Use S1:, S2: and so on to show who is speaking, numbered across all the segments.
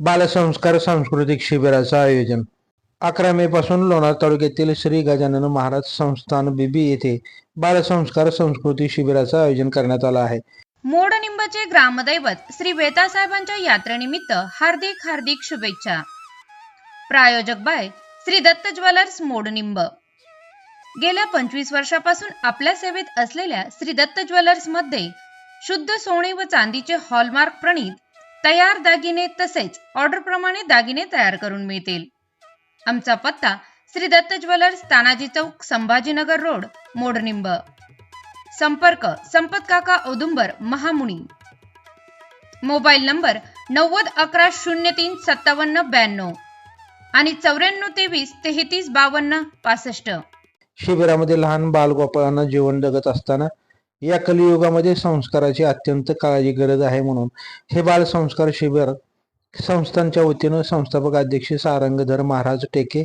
S1: बालसंस्कार सांस्कृतिक शिबिराचं आयोजन. अकरा मे पासून लोणार तालुक्यातील श्री गजानन महाराज संस्थान बीबी येथे बालसंस्कार संस्कृती शिबिराचं आयोजन करण्यात आलं आहे.
S2: मोडनिंबचे ग्रामदैवत श्री वेतासाहेबांच्या यात्रेनिमित्त हार्दिक हार्दिक शुभेच्छा. प्रायोजक बाय श्री दत्त ज्वेलर्स मोडनिंब. गेल्या पंचवीस वर्षापासून आपल्या सेवेत असलेल्या श्री दत्त ज्वेलर्समध्ये शुद्ध सोने व चांदीचे हॉलमार्क प्रणीत तयार दागिने तसेच ऑर्डर प्रमाणे दागिने तयार करून मिळतील. आमचा पत्ता श्री दत्त ज्वेलर्स तानाजी चौक संभाजीनगर रोड मोडनिंब. संपर्क संपत काका औदुंबर महामुनी. मोबाईल नंबर नव्वद अकरा शून्य तीन सत्तावन्न ब्याण्णव आणि चौऱ्याण्णव तेवीस तेहतीस बावन्न पासष्ट.
S1: शिबिरामध्ये लहान बालगोपाळांना जीवन जगत असताना या कलियुगामध्ये संस्काराची अत्यंत काळाची गरज आहे म्हणून हे बालसंस्कार शिबिर संस्थांच्या वतीनं संस्थापक अध्यक्ष सारंगधर महाराज टेके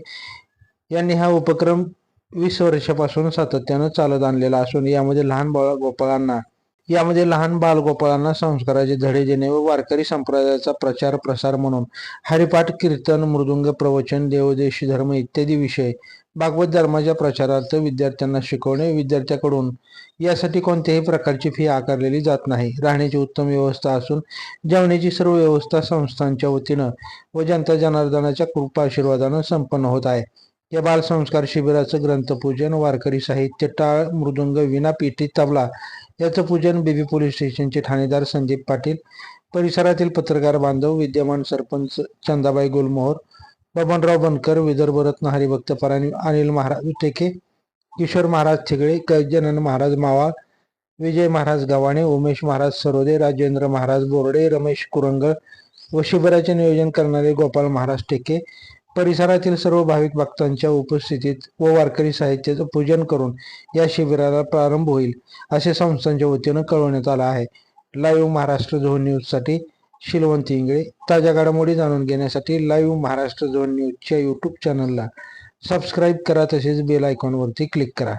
S1: यांनी हा उपक्रम वीस वर्षापासून सातत्यानं चालत आणलेला असून यामध्ये लहान बाळ गोपाळांना यामध्ये लहान बालगोपाळांना संस्काराचे धडे देणे व वारकरी संप्रदायाचा प्रचार प्रसार म्हणून हरिपाठ कीर्तन मृदुंग प्रवचन देवदेशी धर्म इत्यादी विषय भागवत धर्माच्या प्रचारार्थ विद्यार्थ्यांना शिकवणे विद्यार्थ्याकडून. यासाठी कोणत्याही प्रकारची फी आकारलेली जात नाही. राहण्याची उत्तम व्यवस्था असून जेवणाची सर्व व्यवस्था संस्थांच्या वतीनं व जनता जनार्दनाच्या कृपा आशीर्वादानं संपन्न होत आहे. या बालसंस्कार शिबिराचं ग्रंथपूजन वारकरी साहित्य टाळ मृदुंग विना पेटी तबला याचं पूजन बेबी पोलीस स्टेशनचे ठाणेदार संदीप पाटील परिसरातील पत्रकार बांधव विद्यमान सरपंच चंदाबाई गुलमोहर बबनराव बनकर विदर्भ रत्न हरिभक्त पराणी अनिल महाराज टेके किशोर महाराज थिगळे गजानन महाराज मावा विजय महाराज गव्हाणे उमेश महाराज सरोदे राजेंद्र महाराज बोर्डे रमेश कुरंगळ व शिबिराचे नियोजन करणारे गोपाळ महाराज टेके परिसरातील सर्व भाविक भक्तांच्या उपस्थितीत व वारकरी साहित्याचं पूजन करून या शिबिराला प्रारंभ होईल असे संस्थांच्या वतीनं कळवण्यात आलं आहे. लाईव्ह महाराष्ट्र झोन न्यूजसाठी शिलवंत इंगळे ताज्या घडामोडी जाणून घेण्यासाठी लाईव्ह महाराष्ट्र झोन न्यूजच्या यूट्यूब चॅनलला सबस्क्राईब करा तसेच बेल आयकॉनवरती क्लिक करा.